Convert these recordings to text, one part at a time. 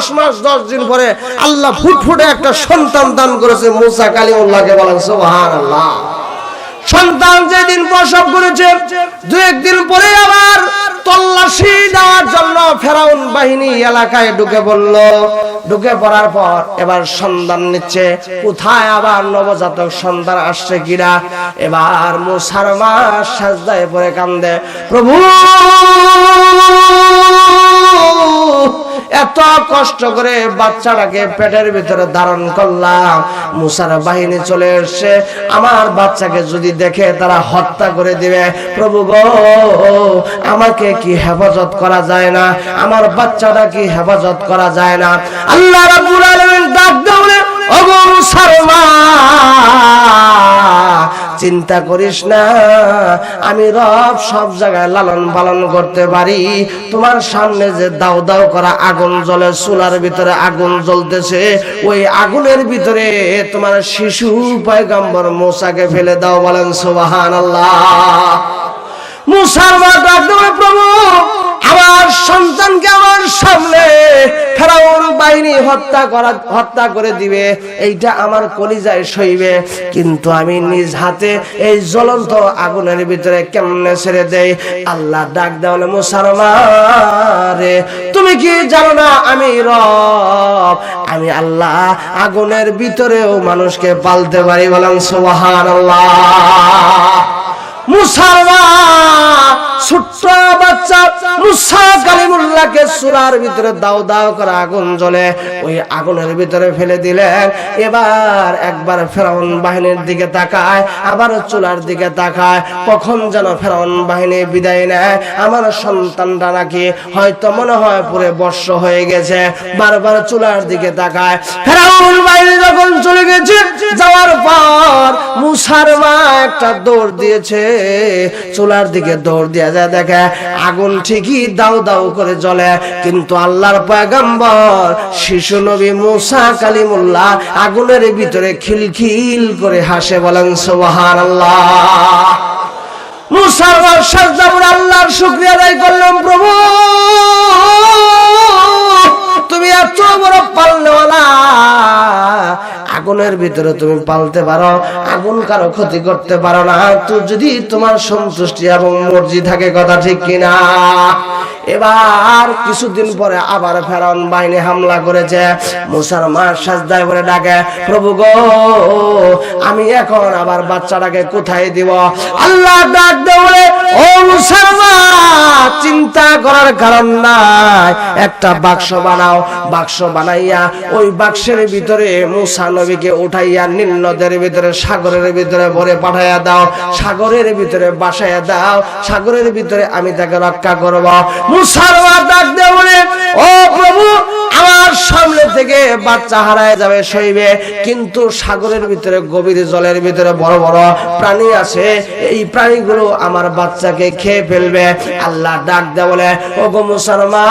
দশ মাস, দশ দিন পরে আল্লাহ ফুটফুটে একটা সন্তান দান করেছে, মুসা কালিমুল্লাহকে বলেন সুবহান আল্লাহ সন্তান যেদিন প্রসব করেছে, দু একদিন পরে আবার তল্লাশি দেওয়ার জন্য ফেরাউন বাহিনী এলাকায় ঢুকে পড়ল। ঢুকে পড়ার পর এবার সন্ধান নিচ্ছে, কোথায় আবার নবজাতক সন্তান আসছে কিনা? এবার মুসার মা সাজদায় পরে কান্দে, প্রভু! এত কষ্ট করে বাচ্চাটাকে পেটের ভিতরে ধারণ করলাম। মুসার বাহিনী চলে এসছে। আমার বাচ্চাকে যদি দেখে তারা হত্যা করে দিবে, প্রভু গো, আমাকে কি হেফাজত করা যায় না? আমার বাচ্চাটা কি হেফাজত করা যায় না? আল্লাহ রাব্বুল আলামিন ডাক দেওয়া ওগো মুসার মা। চিন্তা করিস না। আমি রব সব জায়গায় লালন পালন করতে পারি। তোমার সামনে যে দাও দাও করা আগুন জ্বলে চুলার ভিতরে আগুন জ্বলতেছে, ওই আগুনের ভিতরে তোমার শিশু পয়গাম্বর মোসাকে ফেলে দাও বলেন সোবাহান আল্লাহ মুসার হত্যা করা হত্যা করে দিবে। এইটা আমার কলিজায় সইবে। কিন্তু আমি নিজ হাতে এই জ্বলন্ত আগুনের ভিতরে কেমনে ছেড়ে দেই? আল্লাহ ডাক দেওয়ালে মুসারমা তুমি কি জানো না আমি রব? আমি আল্লাহ আগুনের ভিতরেও মানুষকে পালতে পারি বলেন সুবহান আল্লাহ মুসারমা ছোট্ট বাচ্চা ভিতরে দাও দাও আগুন জ্বলে। আগুনের ভিতরে ফেলে দিলেন এবার একবার বাহিনীর দিকে তাকায়, আবার চুলার দিকে তাকায়। যেন আমার সন্তানটা নাকি হয়তো মনে হয় পুরে বর্ষ হয়ে গেছে। বারবার চুলার দিকে তাকায়। ফেরাউন বাহিনী যখন চলে গেছে, যাওয়ার পর মুসার মা একটা দৌড় দিয়েছে। চুলার দিকে দৌড় দিয়া যায় দেখে, আগুন ঠিকই দাও দাও করে জ্বলে। কিন্তু আল্লাহর পয়গম্বর, শিশু নবী মুসা কালিমুল্লাহ আগুনের ভিতরে খিলখিল করে হাসে বলেন সোহান আল্লাহ আল্লাহর শুক্রিয়া আদায় করলাম প্রভু। তুমি এত বড় পালনেওয়ালা আগুনের ভিতরে তুমি পালতে পারো, আগুন কারও ক্ষতি করতে পারো না। তো যদি তোমার সন্তুষ্টি এবং মর্জি থাকে কথা ঠিক কিনা? এবার কিছুদিন পরে আবার ফেরাউন বাহিনী হামলা করেছে। মুসার মার সাজদায় করে ডাকে, প্রভু গো, আমি এখন আবার বাচ্চাটাকে কোথায় দিব? আল্লাহ ডাক দেবে ও মুসার মা চিন্তা করার কারণ নাই। একটা বাক্স বানাও। বাক্স বানাইয়া ওই বাক্সের ভিতরে মুসা নবীকে উঠাইয়া নীল নদের ভিতরে, সাগরের ভিতরে ভরে পাঠাইয়া দাও, সাগরের ভিতরে বাসাইয়া দাও, সাগরের ভিতরে আমি তাকে রক্ষা করব। ও প্রভু, আমার সামনে থেকে বাচ্চা হারায় যাবে কিন্তু সাগরের ভিতরে, গভীর জলের ভিতরে বড় বড় প্রাণী আছে। এই প্রাণীগুলো আমার বাচ্চাকে খেয়ে ফেলবে। আল্লাহ ডাক দেয় বলে ও গো মুসলমা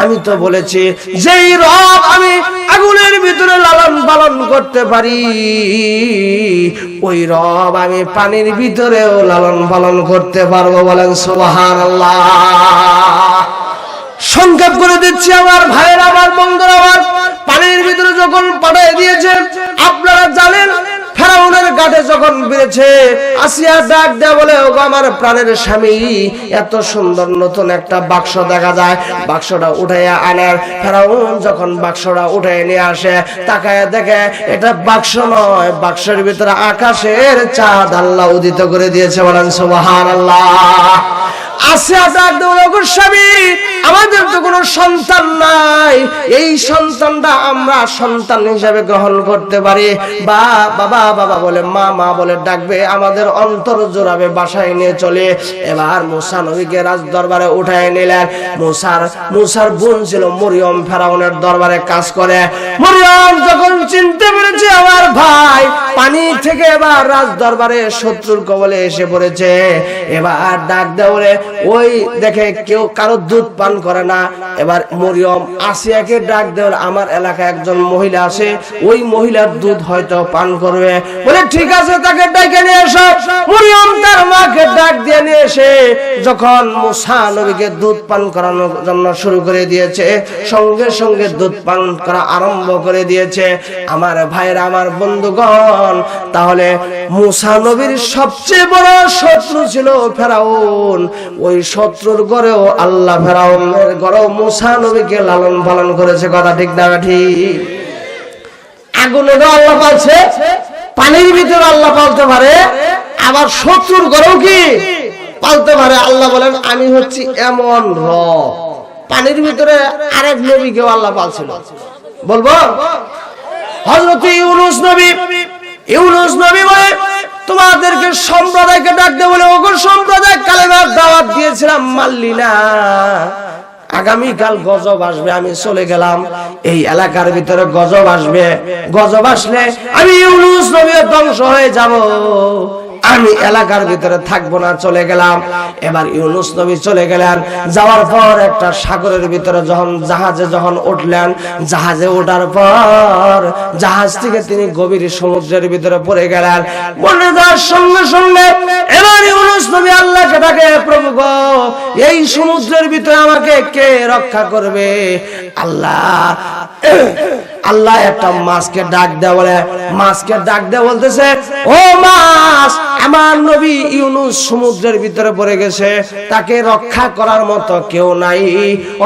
আমি তো বলেছি, যেই রব আমি আগুনের পালন করতে পারি। ওই রব আমি পানির ভিতরেও লালন পালন করতে পারব বলেন সোহান সংক্ষেপ করে দিচ্ছি আমার ভাইয়ের, আমার বন্ধুর, আমার পানির ভিতরে যখন পাঠিয়ে দিয়েছেন আপনারা জানেন ফেরাউনের যখন বেড়েছে, আসিয়া ডাক বলে আমার প্রাণের স্বামী, এত সুন্দর নতুন একটা বাক্স দেখা যায়। বাক্সটা উঠাইয়া আনার। ফেরাউন যখন বাক্সটা উঠাই নিয়ে আসে, তাকায় দেখে এটা বাক্স নয়, বাক্সের ভিতরে আকাশের চাঁদ আল্লাহ উদিত করে দিয়েছে বলেন আল্লাহ আসে ডাক স্বামী আমাদের তো কোনো সন্তান নাই। এই সন্তানটা আমরা সন্তান হিসাবে গ্রহণ করতে পারি। বা বাবা বাবা বলে, মা মা বলে, ডাকবে, আমাদের অন্তর জোড়াবে, বাসায় নিয়ে চলে। এবার মুসা নবীকে রাজ দরবারে উঠায় নিলেন। মুসার মুসার বোন ছিল মরিয়ম, ফেরাউনের দরবারে কাজ করে। মরিয়ম যখন চিনতে পেরেছে, আমার ভাই পানি থেকে এবার রাজ দরবারে শত্রুর কবলে এসে পড়েছে। এবার ডাক দেওয়ারে ওই দেখে কেউ কারও দুধ পান পান করে না। এবার মরিয়ম আসিয়াকে ডাক দেওয়ার আমার এলাকায় একজন মহিলা আছে ওই মহিলার দুধ হয়তো পান করবে। বলে, ঠিক আছে, তাকে ডেকে নিয়ে এসো। মরিয়ম তার মাকে ডাক দিয়ে নিয়ে এসে যখন মুসা নবীকে দুধ পান করানোর জন্য শুরু করে দিয়েছে, সঙ্গে সঙ্গে দুধ পান করা আরম্ভ করে দিয়েছে। আমার ভাইরা আমার বন্ধুগণ, তাহলে মুসা নবীর সবচেয়ে বড় শত্রু ছিল ফেরাউন। ওই শত্রুর গড়েও আল্লাহ ফেরাউনের গড়েও মুসা নবীকে লালন পালন করেছে, কথা ঠিক না ঠিক? আগুনেরও আল্লাহ পালছে, পানির ভিতরে আল্লাহ পালতে পারে, আবার শত্রুর ঘরেও কি? পালতে পারে, আল্লাহ বলেন, আমি হচ্ছি এমন র পানির ভিতরে আরেক নবীকেও আল্লাহ পালছিল। বলব? হযরত ইউনুস নবী ইউনুস নবী বলে, তোমাদেরকে সম্প্রদায়কে ডাকতে বলে, ওগো সম্প্রদায় কালেমার দাওয়াত দিয়েছিলাম, মানলি না। আগামীকাল গজব আসবে, আমি চলে গেলাম। এই এলাকার ভিতরে গজব আসবে। গজব আসলে আমি ধ্বংস হয়ে যাব। আমি এলাকার ভিতরে থাকব না, চলে গেলাম। এবার ইউনুস নবী চলে গেলেন। যাওয়ার পর একটা সাগরের ভিতরে যখন জাহাজে যখন উঠলেন, জাহাজে ওঠার পর জাহাজ থেকে তিনি গভীর সমুদ্রের ভিতরে পড়ে গেলেন। মনে যাওয়ার সঙ্গে সঙ্গে এবার ইউনুস নবী আল্লাহকে ডাকে, প্রভু গো, এই সমুদ্রের ভিতরে আমাকে কে রক্ষা করবে? আল্লাহ আল্লাহ একটা মাছকে ডাক দেয় বলে। মাছকে ডাক দেয় বলতেছে, ও মাছ আমার নবী ইউনুস সমুদ্রের ভিতরে পড়ে গেছে, তাকে রক্ষা করার মতো কেউ নাই,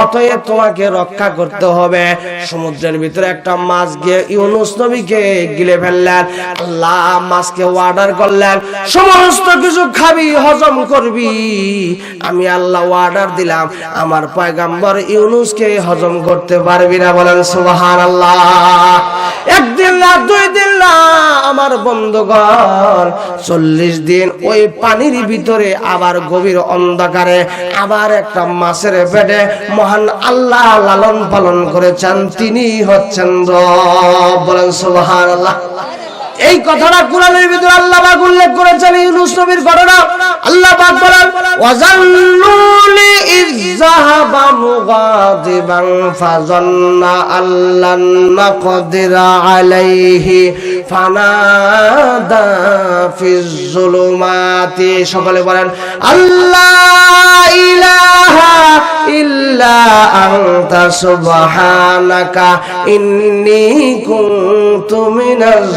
অতএব তোমাকে রক্ষা করতে হবে। সমুদ্রের ভিতরে একটা মাছ গিয়ে ইউনুস নবীকে গিলে ফেললেন, আল্লাহ মাছকে অর্ডার করলেন, সমস্ত কিছু খাবি, হজম করবি। আমি আল্লাহ অর্ডার দিলাম, আমার পয়গাম্বর ইউনুসকে হজম করতে পারবি না, বলেন সুবহান আল্লাহ একদিন না, দুই দিন না, আমার বন্ধুগণ, চল্লিশ দিন ওই পানির ভিতরে আবার গভীর অন্ধকারে, আবার একটা মাছের পেটে মহান আল্লাহ লালন পালন করেছেন তিনি হচ্ছেন বলেন সুবাহ আল্লাহ এই কথাটা কোরআনের ভিতরে আল্লাহ পাক উল্লেখ করেছেন, ইউনূস নবীর ঘটনা। আল্লাহ পাক বলেন ওয়াজান্নুলি ইয যাহাবা মুগাদিবান, ফাজান্না আল্লান নাকদিরা আলাইহি ফানাদা ফিজ যুলুমাতি সকলে বলেন, আল্লাহ ইলাহা ইল্লা আনতা সুবহানাকা, ইন্নী কুনতু মিনাজ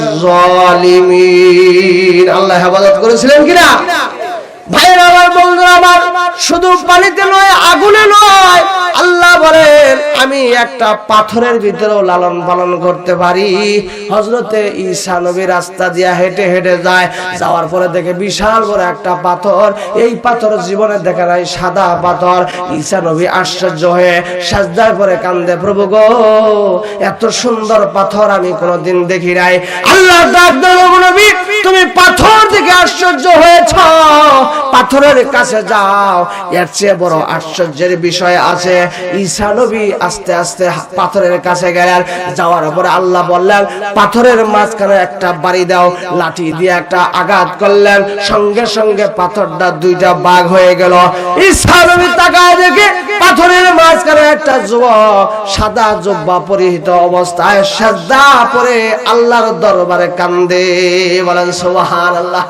জালিমিন। আল্লাহ হেফাজত করেছিলেন কিনা? ভাইয়ের আমার বন্ধুরা আমার শুধু পানিতে নয় আগুনে নয় আমি একটা পাথরের ভিতরেও লালন পালন করতে পারি। হজরতে ঈসা নবী রাস্তা দিয়া হেঁটে হেঁটে যায়। যাওয়ার পরে দেখে বিশাল বড় একটা পাথর। এই পাথর জীবনে দেখা নাই, সাদা পাথর। ঈসা নবী আশ্চর্য হয়ে সাজদার পরে কান্দে, প্রভু গো, এত সুন্দর পাথর আমি কোনোদিন দেখি নাই। আল্লাহ নবী তুমি পাথর থেকে আশ্চর্য হয়েছ। পাথরের কাছে যাও, এর চেয়ে বড় আশ্চর্যের বিষয় আছে। ঈসা নবী আস্তে আস্তে পাথরের কাছে গেলেন, যাওয়ার পরে আল্লাহ বললেন, পাথরের মাঝখানে একটা বাড়ি দাও, লাঠি দিয়ে একটা আঘাত করলেন, সঙ্গে সঙ্গে পাথরটা দুইটা বাঘ হয়ে গেল। ঈসা নবী তাকায় দেখে পাথরের মাঝখানে একটা যুবক সাদা জুব্বা পরিহিত অবস্থায় সাদা পরে আল্লাহর দরবারে কান্দে, বলেন সুবহানাল্লাহ।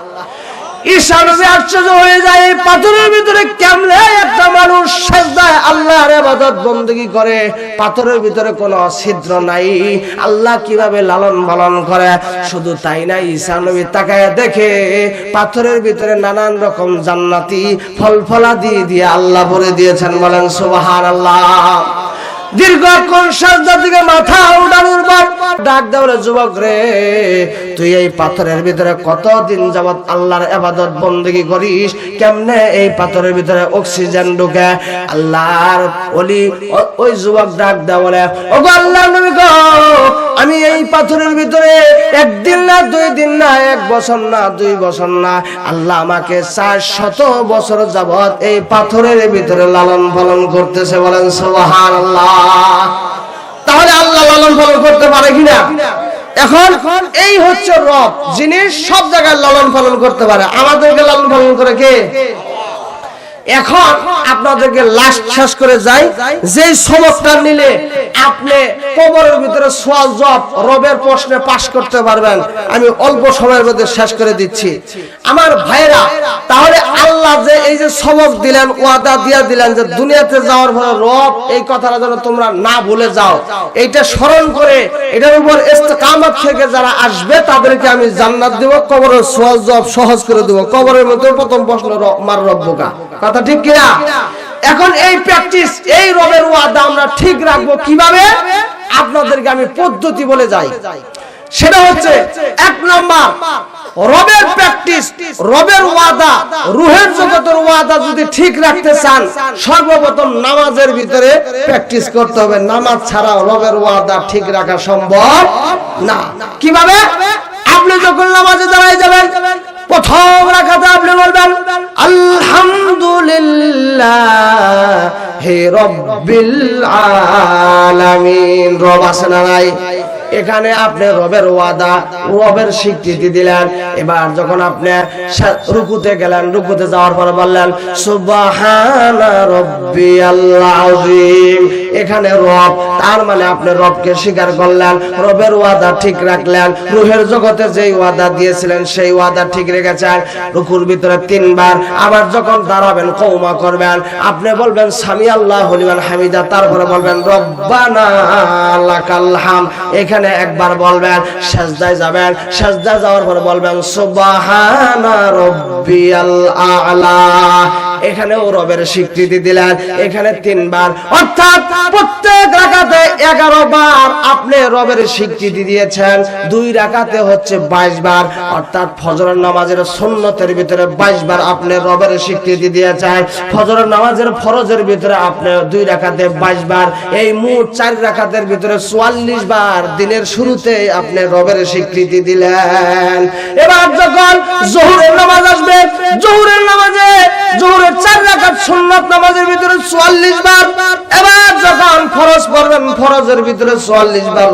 পাথরের ভিতরে কোনো ছিদ্র নাই। আল্লাহ কীভাবে লালন পালন করে? শুধু তাই দেখে পাথরের ভিতরে নানান রকম জান্নাতি ফল ফলাদি দিয়ে আল্লাহ ভরে দিয়েছেন। বলেন, সুবহানাল্লাহ। দীর্ঘক্ষণ সাজদা থেকে মাথা উঠানোর পর ডাক দেওয়ার যুবক রে, তুই এই পাথরের ভিতরে কতদিন যাবত আল্লাহর আবাদত বন্দেগী করিস? কেমনে এই পাথরের ভিতরে অক্সিজেন ঢুকে? আল্লাহর ওলি ওই যুবক ডাক দেওয়া বলে ও আল্লাহ নবী গো, আমি এই পাথরের ভিতরে একদিন না, দুই দিন না, এক বছর না, দুই বছর না, আল্লাহ আমাকে চার শত বছর যাবত এই পাথরের ভিতরে লালন পালন করতেছে বলেন সোহান আল্লাহ তাহলে আল্লাহ লালন পালন করতে পারে কিনা? এখন এই হচ্ছে রব, যিনি সব জায়গায় লালন পালন করতে পারে। আমাদেরকে লালন পালন করে কে? এখন আপনাদেরকে লাস্ট শেষ করে যাই। যে সবকটা নিলে আপনি কবরের ভিতরে সোয়াল জব রবের প্রশ্নে পাশ করতে পারবেন। আমি অল্প সময়ের মধ্যে শেষ করে দিচ্ছি। আমার ভাইরা তাহলে আল্লাহ যে এই যে সবক দিলেন, ওয়াদা দিয়া দিলেন যে দুনিয়াতে যাওয়ার পরে রব এই কথাটা যেন তোমরা না ভুলে যাও। এইটা স্মরণ করে এটার উপর ইস্তেকামত থেকে যারা আসবে, তাদেরকে আমি জান্নাত দেব, কবরের সোয়াল জব সহজ করে দেব। কবরের মধ্যে প্রথম প্রশ্ন মার রব্বকা। কথা ঠিক কিনা? এখন এই প্র্যাকটিস এই রবের ওয়াদা আমরা ঠিক রাখব কীভাবে? আপনাদেরকে আমি পদ্ধতি বলে যাই। সেটা হচ্ছে, এক নম্বর, রবের প্র্যাকটিস রবের ওয়াদা, রুহের জগতের ওয়াদা যদি ঠিক রাখতে চান, সর্বপ্রথম নামাজের ভিতরে প্র্যাকটিস করতে হবে। নামাজ ছাড়া রবের ওয়াদা ঠিক রাখা সম্ভব না। কীভাবে? আপনি যখন নামাজে দাঁড়ায় যাবেন, প্রথম রব্বিল আলামিন। রব আছে না নাই? এখানে আপনি রবের ওয়াদা, রবের স্বীকৃতি দিলেন। এবার যখন আপনি রুকুতে গেলেন, রুকুতে যাওয়ার পরে বললেন, সুবহানা রব্বিয়াল আযীম এখানে রব, তার মানে আপনি রবকে স্বীকার করলেন, রবের ওয়াদা ঠিক রাখলেন। রুহের জগতে যেই ওয়াদা দিয়েছিলেন, সেই ওয়াদা ঠিক রেখেছেন। রুকুর ভিতরে তিনবার আবার যখন দাঁড়াবেন কৌমা করবেন, আপনি বলবেন সামি আল্লাহ হলিমান হামিদা। তারপরে বলবেন, রব্বানা লাকাল হাম এখানে একবার বলবেন সাজদায় যাবেন। সাজদা যাওয়ার পর বলবেন সুবহানা রব্বিয়াল আ'লা। এখানেও রবের স্বীকৃতি দিলেন, এখানে তিনবার। অর্থাৎ প্রত্যেক রাকাতে এগারো বার আপনি রবের স্বীকৃতি দিয়েছেন, দুই রাকাতে হচ্ছে বাইশ বার। অর্থাৎ ফজরের নামাজের সুন্নতের ভিতরে বাইশ বার আপনি রবের স্বীকৃতি দিয়েছেন, ফজরের নামাজের ফরজের ভিতরে আপনি দুই রাকাতে বাইশ বার। এই মোট চার রাকাতের ভিতরে চুয়াল্লিশ বার দিনের শুরুতে আপনি রবের স্বীকৃতি দিলেন। এবার যখন জহুরের নামাজ আসবে, জহুরের নামাজে, জহুরের চার ভিতরে বার।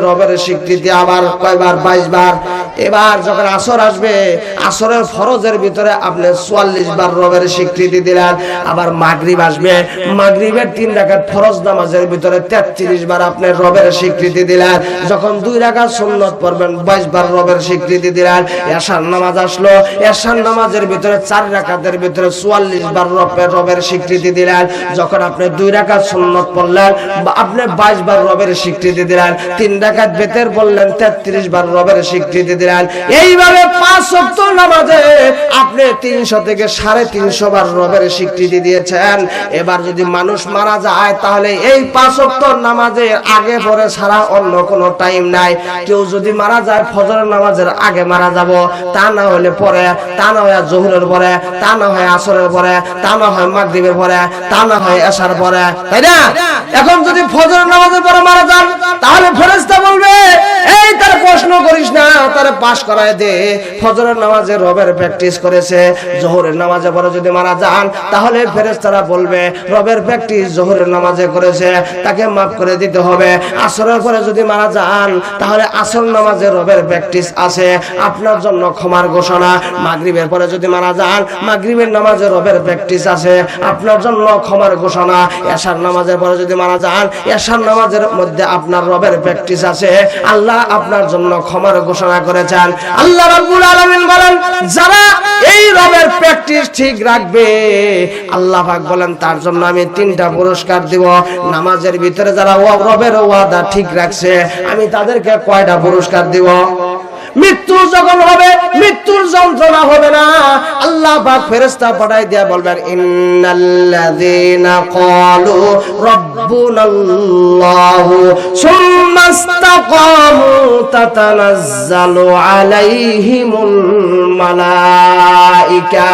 রবের স্বীকৃতি। আবার কয়বার? বাইশ বার। এবার যখন আসর আসবে, আসরের ফরজের ভিতরে আপনি চুয়াল্লিশ বার রবের স্বীকৃতি দিলেন। আবার মাগরিব আসবে, মাগরিবের তিন রাকাত ফরজ নামাজের ভিতরে তেত্রিশ বার আপনি রবের স্বীকৃতি দিলেন। যখন দুই রাকাত সুন্নত পড়বেন, বাইশ বার রবের স্বীকৃতি দিলেন। এশার নামাজ আসলো। এশার নামাজের ভিতরে চার রাকাতের ভিতরে চুয়াল্লিশ বার রবের রবের স্বীকৃতি দিলেন। যখন আপনি দুই রাকাত সুন্নত পড়লেন আপনি বাইশ বার রবের স্বীকৃতি দিলেন, তিন রাকাত বেতের বললেন তেত্রিশ বার রবের স্বীকৃতি দিলেন। এইভাবে পাঁচ সপ্তাহ নামাজে আপনি তিনশো থেকে সাড়ে তিনশো বার রবের স্বীকৃতি দিয়েছেন। এবার যদি মানুষ মারা যায়, তাহলে এই পাঁচ সপ্তাহ নামাজে আগে পরে ছাড়া অন্য কোনো টাইম নাই। কেউ যদি মারা যায়, ফজরের নামাজের আগে মারা যাব। তা না হলে পরে তা না হয় জহুরের পরে তা না হয় আসরের পরে তা না হয় মাগরিবের পরে তা না হয় এশার পরে। তাই না? এখন যদি ফজরের নামাজের পরে মারা যান তাহলে ফেরেশতা বলবে এই তার প্রশ্ন করিস না, তার পাশ করায় দে। ফজরের নামাজে রবের প্র্যাকটিস করেছে, জোহরের নামাজে পরে যদি মারা যান, তাহলে ফেরেশতারা বলবে, রবের প্র্যাকটিস জোহরের নামাজে করেছে, তাকে মাফ করে দিতে হবে। আসরের পরে যদি মারা যান, তাহলে আসর নামাজে রবের প্র্যাকটিস আছে। আপনার জন্য ক্ষমার ঘোষণা, মাগরিবের পরে যদি মারা যান, মাগরিবের নামাজে রবের প্র্যাকটিস আছে। আপনার জন্য ক্ষমার ঘোষণা, এশার নামাজের পরে যদি মারা যান, এশার নামাজের মধ্যে আপনার রবের প্র্যাকটিস আছে। আল্লাহ আপনার জন্য ক্ষমার ঘোষণা করেছেন। আল্লাহ রাব্বুল আলামিন বলেন, যারা এই রবের প্র্যাকটিস ঠিক রাখবে, আল্লাহ পাক বলেন, তার জন্য আমি তিনটা পুরস্কার দিব। নামাজের ভিতরে যারা রবের ওয়াদা ঠিক রাখছে, আমি তাদেরকে কয়টা পুরস্কার দিব? মৃত্যু যখন হবে, মৃত্যুর যন্ত্রণা হবে না। আল্লাহ পাক ফেরেশতা পাঠাই দিয়া বলবেন, ইন্নাল্লাযীনা ক্বালু রাব্বুনাল্লাহু সুম্মা ইসতাকামু তাতানাজ্জালু আলাইহিমুল মালাইকা।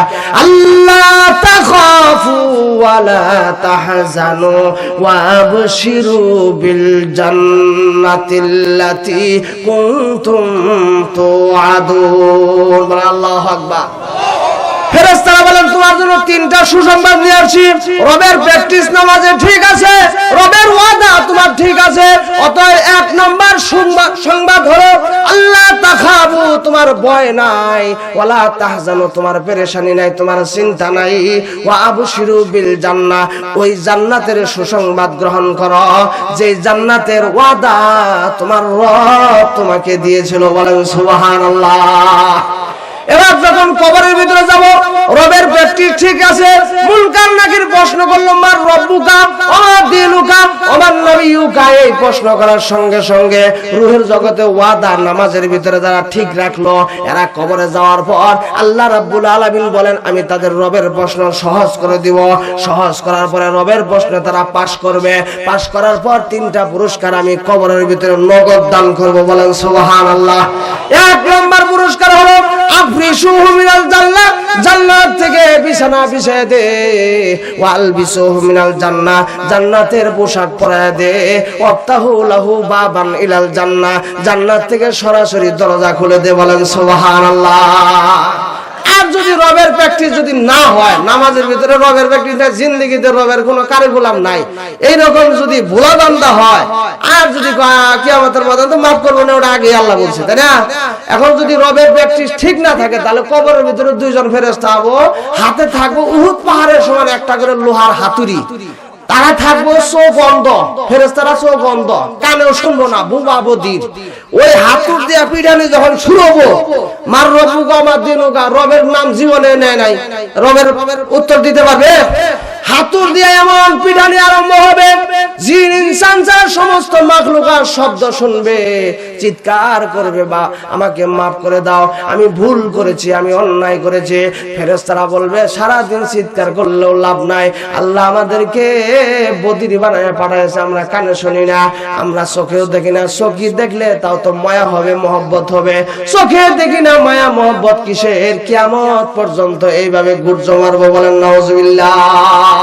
আল্লা তাখাফু ওয়া লা তাহজানু ওয়া আবশিরু বিল জান্নাতিল্লাতী কুনতুম তুআদুন। আল্লাহু আকবার। বলেন, তোমার জন্য তিনটা সুসংবাদ নিয়ে রবের প্র্যাকটিস নামাজে ঠিক আছে, রবের ওয়াদা তোমার ঠিক আছে, অতএব এক নম্বর সংবাদ হলো আল্লাহ তাখাবু তোমার ভয় নাই, ওয়ালা তাহজানু, তোমার পেরেশানি নাই, তোমার চিন্তা নাই, ওয়া আবশিরু বিল জান্নাহ ওই জান্নাতের সুসংবাদ গ্রহণ করো। যে জান্নাতের ওয়াদা তোমার রব তোমাকে দিয়েছিল বলেন, সুবহানাল্লাহ। এবার যখন কবরের ভিতরে যাব, রবের পেটটি ঠিক আছে মুনকার নাকির প্রশ্ন করল, মার রব্বুকা, আমার দিনুকা, আমার নবীউকা? এই প্রশ্ন করার সঙ্গে সঙ্গে রুহের জগতে ওয়াদা, নামাজের ভিতরে যারা ঠিক রাখল, এরা কবরে যাওয়ার পর আল্লাহ রাব্বুল আলামিন বলেন, আমি তাদের রবের প্রশ্ন সহজ করে দিব। সহজ করার পরে রবের প্রশ্ন তারা পাশ করবে। পাশ করার পর তিনটা পুরস্কার আমি কবরের ভিতরে নগদ দান করব বলেন, সুবহানাল্লাহ। এক নম্বর পুরস্কার হলো আফরিসুহু মিনাল জান্নাহ, জান্নাত থেকে বিছানা বিছায় দে। ওয়াল বিসুহু মিনাল জান্নাহ, জান্নাতের পোশাক পরায় দে। ওয়াফতাহু লাহু বাবান ইলাল জান্না জান্নাত থেকে সরাসরি দরজা খুলে দে বলেন সুবহানাল্লাহ। আর যদি রবের প্র্যাকটিস যদি না হয়, নামাজের ভিতরে রবের প্র্যাকটিস নাই, জিন্দগিতে রবের কোনো কারিকুলাম নাই। এই রকম যদি ভোলা বান্দা হয়, আর যদি কি আমাদের মাদান তো মাফ করব না, ওটা আগে আল্লাহ বলছে তাই না? এখন যদি রবের প্র্যাকটিস ঠিক না থাকে, তাহলে কবরের ভিতরে দুইজন ফেরেস্তা হব, হাতে থাকব উহুদ পাহাড়ের সমান একটা করে লোহার হাতুড়ি। তারা থাকব অন্ধ ফেরেস্তারা অন্ধ কানেও শুনব না বুবা বদির। ওই হাতুর দিয়া পিড়ানি যখন শুরবো মার রবুগা আমার দিনুগা রবের নাম জীবনে নেয় নাই। রবের উত্তর দিতে পারবে? হাতুর দিয়ে এমন পিঠানি আরম্ভ হবে। জিন, ইনসান ছাড়া সমস্ত মাখলুকার শব্দ শুনবে। চিৎকার করবে, বা, আমাকে মাফ করে দাও। আমি ভুল করেছি, আমি অন্যায় করেছি। ফেরেশতারা বলবে সারা দিন চিৎকার করলেও লাভ নাই। আল্লাহ আমাদেরকে বদির বানায় পাঠাইছে, আমরা কানে শুনি না, আমরা চোখেও দেখি না। চোখি দেখলে তাও তো মায়া হবে, মহব্বত হবে। চোখে দেখি না মায়া, মহব্বত কিসের? কিয়ামত পর্যন্ত এইভাবে গুর্জ মারবো বলেন নওয়াজবিল্লাহ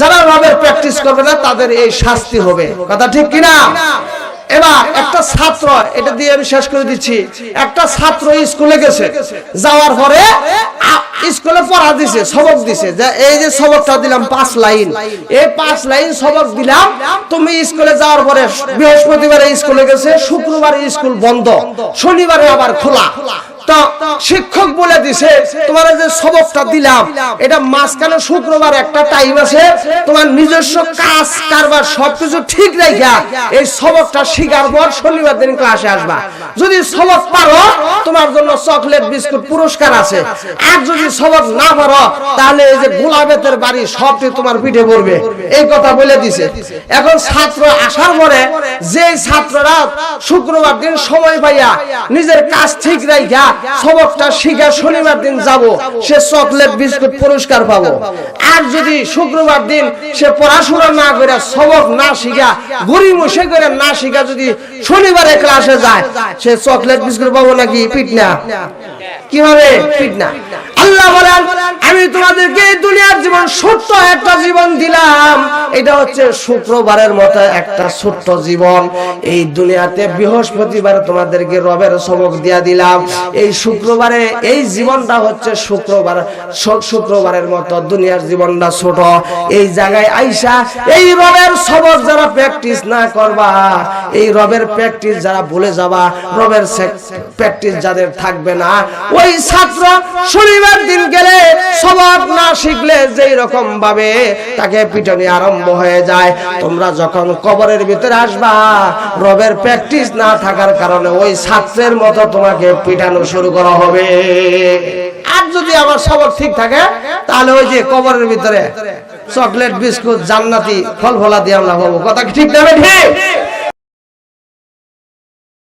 যারা রবের প্র্যাকটিস করবে না, তাদের এই শাস্তি হবে। কথা ঠিক কিনা? এবার একটা ছাত্র, এটা দিয়ে আমি শেষ করে দিচ্ছি। একটা ছাত্র স্কুলে গেছে, যাওয়ার পরে স্কুলে পড়া দিছে, সবক দিছে। যে, এই যে সবকটা দিলাম, পাঁচ লাইন। এই পাঁচ লাইন সবক দিলাম, তুমি স্কুলে যাওয়ার পরে বৃহস্পতিবারে স্কুলে গেছে, শুক্রবারে স্কুল বন্ধ, শনিবারে আবার খোলা। শিক্ষক বলে দিছে, তোমার যে সবকটা দিলাম, এটা মাঝখানে শুক্রবার একটা টাইম আছে, তোমার নিজস্ব কাজ, কারবার সবকিছু ঠিক রাখা, এই সবকটা শিকার পর শনিবার দিন ক্লাসে আসবা। যদি সবক পারো, তোমার জন্য চকলেট বিস্কুট পুরস্কার আছে। আর যদি সবক না পারো, তাহলে এই যে গোলাবেতের বাড়ি সবটি তোমার পিঠে পড়বে। এই কথা বলে দিছে। এখন ছাত্র আসার পরে যে ছাত্ররা শুক্রবার দিন সময় পাইয়া নিজের কাজ ঠিক রাখা সবকটা শিখা শনিবার দিন যাব, সে চকলেট বিস্কুট পুরস্কার পাবো। আর যদি শুক্রবার দিন সে পড়াশোনা না করে সবক না শিখা গরিমসে করে না শিখা যদি শনিবারে ক্লাসে যায়, সে চকলেট বিস্কুট পাবো নাকি পিট না কি হবে পিট না আল্লাহ বলেন, আমি তোমাদেরকে দুনিয়ার জীবন ছোট্ট একটা জীবন দিলাম। এটা হচ্ছে শুক্রবারের মতো একটা ছোট্ট জীবন। এই দুনিয়াতে বৃহস্পতিবার তোমাদেরকে রবের সবক দিয়া দিলাম। এই শুক্রবারে, এই জীবনটা হচ্ছে শুক্রবার শুক্রবারের মতো দুনিয়ার জীবনটা ছোট। এই জায়গায় আইসা, এই রবের সবক যারা প্র্যাকটিস না করবা, এই রবের প্র্যাকটিস যারা ভুলে যাবা, রবের প্র্যাকটিস যাদের থাকবে না ওই ছাত্র শনিবার দিন গেলে সবক না শিখলে যেই রকম ভাবে তাকে পিটনি আরম্ভ হয়ে যায়। তোমরা যখন কবরের ভিতরে আসবা, রবের প্র্যাকটিস না থাকার কারণে ওই ছাত্রের মতো তোমাকে পিটানো শুরু করা হবে। আর যদি আমার সবক ঠিক থাকে, তাহলে ওই যে কবরের ভিতরে চকলেট বিস্কুট জান্নাতি ফল ফলা দিয়ে আমরা কথা ঠিক না ঠিক।